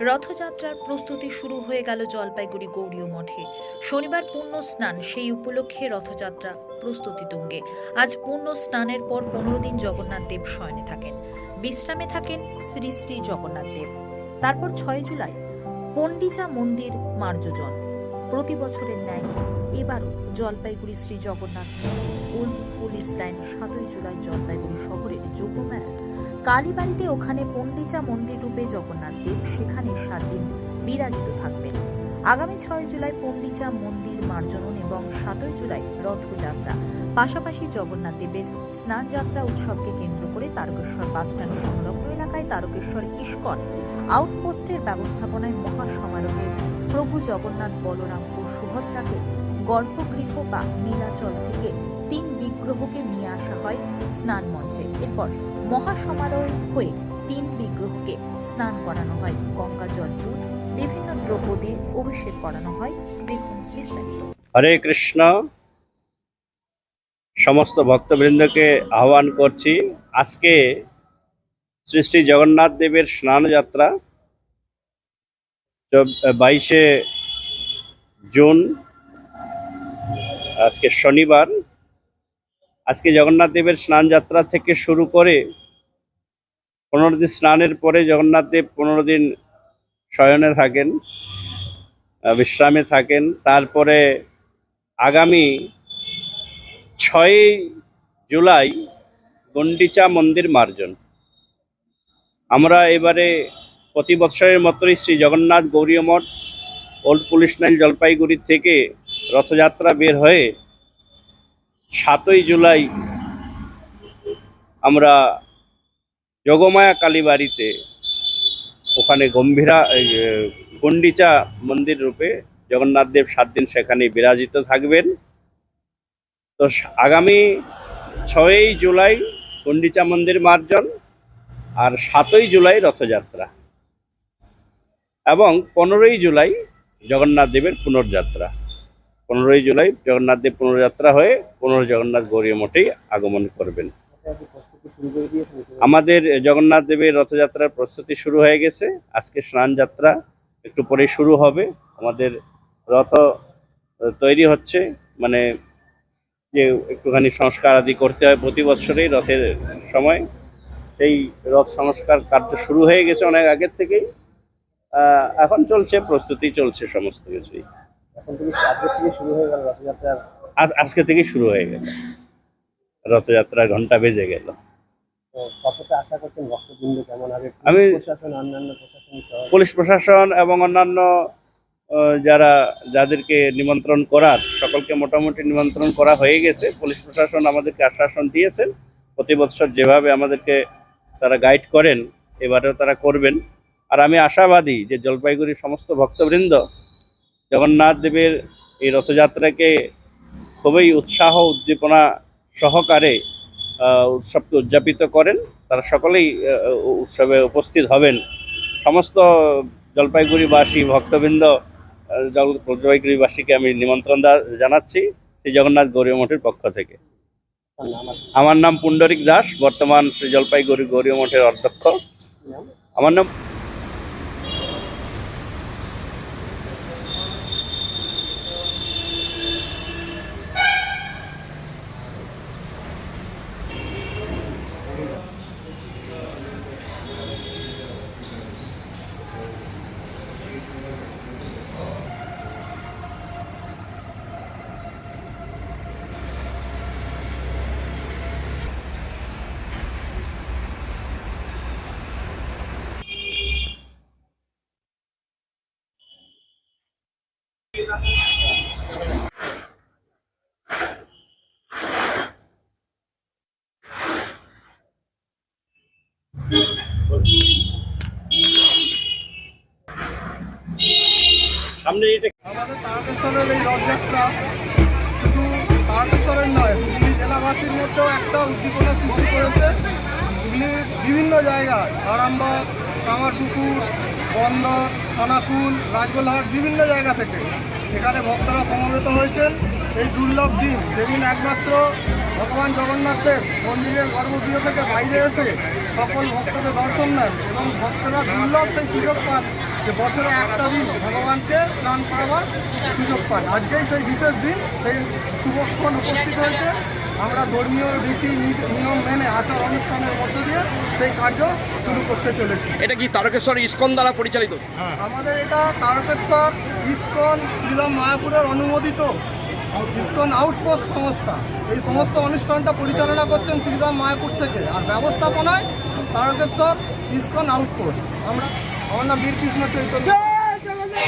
রথযাত্রার প্রস্তুতি শুরু হয়ে গেল জলপাইগুড়ি গৌরীয় মঠে। শনিবার পূর্ণ স্নান, সেই উপলক্ষে রথযাত্রা প্রস্তুতি তুঙ্গে। আজ পূর্ণ স্নানের পর পনেরো দিন জগন্নাথ দেব শয়নে থাকেন। বিশ্রামে থাকেন শ্রী শ্রী জগন্নাথ দেব। তারপর ছয় জুলাই পণ্ডিচা মন্দির মার্জজন। প্রতি বছরের ন্যায় এবারও জলপাইগুড়ি শ্রী জগন্নাথ পুলিশ লাইন সাতই জুলাই জলপাইগুড়ি শহরের যোগমেলা কালীবাড়িতে ওখানে পণ্ডিচা মন্দির রূপে জগন্নাথ দেব সেখানে সাত দিন বিরাজিত থাকবেন। আগামী ছয় জুলাই পণ্ডিচা মন্দির মার্জনন এবং সাতই জুলাই রথযাত্রা। পাশাপাশি জগন্নাথ দেবের স্নান যাত্রা উৎসবকে কেন্দ্র করে তারকেশ্বর বাসস্ট্যান্ড সংলগ্ন এলাকায় তারকেশ্বর ইস্কন আউটপোস্টের ব্যবস্থাপনায় মহা সমারোহে প্রভু জগন্নাথ বলরাম ও সুভদ্রাকে গর্ভগৃহ বা নীলাচল থেকে তিন বিগ্রহকে নিয়ে আসা হয় স্নান মঞ্চে। এরপর মহাসমারোহ হয়ে তিন বিগ্রহকে স্নান করানো হয়। গঙ্গা জল দুধ, বিভিন্ন দ্রব্য অভিষেক করানো হয়। দেখুন বিস্তারিত। হরে কৃষ্ণ। সমস্ত ভক্তবৃন্দকে আহ্বান করছি, আজকে শ্রী শ্রী জগন্নাথ দেবের স্নানযাত্রা বাইশে জুন, আজকে শনিবার। আজকে জগন্নাথ দেবের স্নান যাত্রা থেকে শুরু করে পনেরো দিন স্নানের পরে জগন্নাথ দেব পনেরো দিন শয়নে থাকেন বিশ্রামে থাকেন। তারপরে আগামী ছয়ই জুলাই গন্ডিচা মন্দির মার্জন। আমরা এবারে প্রতি বৎসরের মতোই Shri Jagannath Gaudiya Math, old police line Jalpaiguri থেকে রথযাত্রা বের হয়ে সাতই জুলাই আমরা যোগমায়া কালীবাড়িতে ওখানে গম্ভীরা গন্ডিচা মন্দির রূপে জগন্নাথ দেব সাত দিন সেখানে বিরাজিত থাকবেন। তো আগামী ছয়ই জুলাই গন্ডিচা মন্দির মার্জন আর সাতই জুলাই রথযাত্রা এবং পনেরোই জুলাই জগন্নাথ দেবের পুনর্যাত্রা। পনেরোই জুলাই জগন্নাথ দেব পুনর্যাত্রা হয়ে পুনর জগন্নাথ গৌরীয় মঠেই আগমন করবেন। আমাদের জগন্নাথ দেবের রথযাত্রার প্রস্তুতি শুরু হয়ে গেছে। আজকে স্নান যাত্রা একটু পরে শুরু হবে। আমাদের রথ তৈরি হচ্ছে। মানে যে একটুখানি সংস্কার আদি করতে হয় প্রতি বছরেই রথের সময়। সেই রথ সংস্কার কার্য শুরু হয়ে গেছে অনেক আগের থেকেই। এখন চলছে, প্রস্তুতি চলছে সমস্ত কিছুই। এখন থেকে আজকে থেকে শুরু হয়ে গেল রথযাত্রার আজ আজকে থেকেই শুরু হয়ে গেল। রথযাত্রা ঘণ্টা বেজে গেল। কতটা আশা করছেন ভক্তবৃন্দ কেমন হবে? আমি- প্রশাসন অন্যান্য প্রশাসন পুলিশ প্রশাসন এবং অন্যান্য যারা যাদেরকে নিমন্ত্রণ করার সকলকে মোটামুটি নিমন্ত্রণ করা হয়ে গেছে। পুলিশ প্রশাসন আমাদেরকে আশ্বাসন দিয়েছেন। প্রতি বছর যেভাবে আমাদেরকে তারা গাইড করেন এবারেও তারা করবেন। আর আমি আশাবাদী যে জলপাইগুড়ির সমস্ত ভক্তবৃন্দ জগন্নাথ দেবের এই রথযাত্রাকে খুবই উৎসাহ, উদ্দীপনা সহকারে উৎসবকে উদযাপিত করেন। তারা সকলেই উৎসবে উপস্থিত হবেন। সমস্ত জলপাইগুড়িবাসী, ভক্তবৃন্দ জলপাইগুড়িবাসীকে আমি নিমন্ত্রণ জানাচ্ছি শ্রী জগন্নাথ গৌরীয় মঠের পক্ষ থেকে। আমার নাম পুণ্ডরিক দাস, বর্তমান শ্রী জলপাইগুড়ি গৌরীয় মঠের অধ্যক্ষ। আমার নাম সামনে এই রথযাত্রা শুধু তারকেশ্বরের নয় হুগলি জেলাবাসীর মধ্যেও একটা উদ্দীপনা সৃষ্টি করেছে। বিভিন্ন জায়গায়, আরামবাগ, কামারপুকুর, বন্দর, খানাকুল, রাজগোলহাট, বিভিন্ন জায়গা থেকে। এখানে ভক্তরা সমবেত হয়েছেন। এই দুর্লভ দিন, যেদিন একমাত্র ভগবান জগন্নাথের মন্দিরের গর্ভগৃহ থেকে বাইরে এসে সকল ভক্তকে দর্শন নেন এবং ভক্তরা দুর্লভ সেই সুযোগ পান যে বছরে একটা দিন ভগবানকে স্নান করাবার সুযোগ পান। আজকেই সেই বিশেষ দিন সেই শুভক্ষণ উপস্থিত হয়েছে। আমরা ধর্মীয় রীতি নীতি- নিয়ম মেনে আচার অনুষ্ঠানের মধ্য দিয়ে সেই কার্য শুরু করতে চলেছি। এটা কি তারকেশ্বর ইস্কন দ্বারা পরিচালিত? আমাদের এটা তারকেশ্বর ইস্কন শ্রীরাম মায়াপুরের অনুমোদিত ইস্কন আউটপোস্ট সংস্থা। এই সমস্ত অনুষ্ঠানটা পরিচালনা করছেন শ্রীরাম মায়াপুর থেকে। আর ব্যবস্থাপনায় তারকেশ্বর ইস্কন আউটপোস্ট। আমরা আমার নাম বীরকৃষ্ণ চৈতন্য।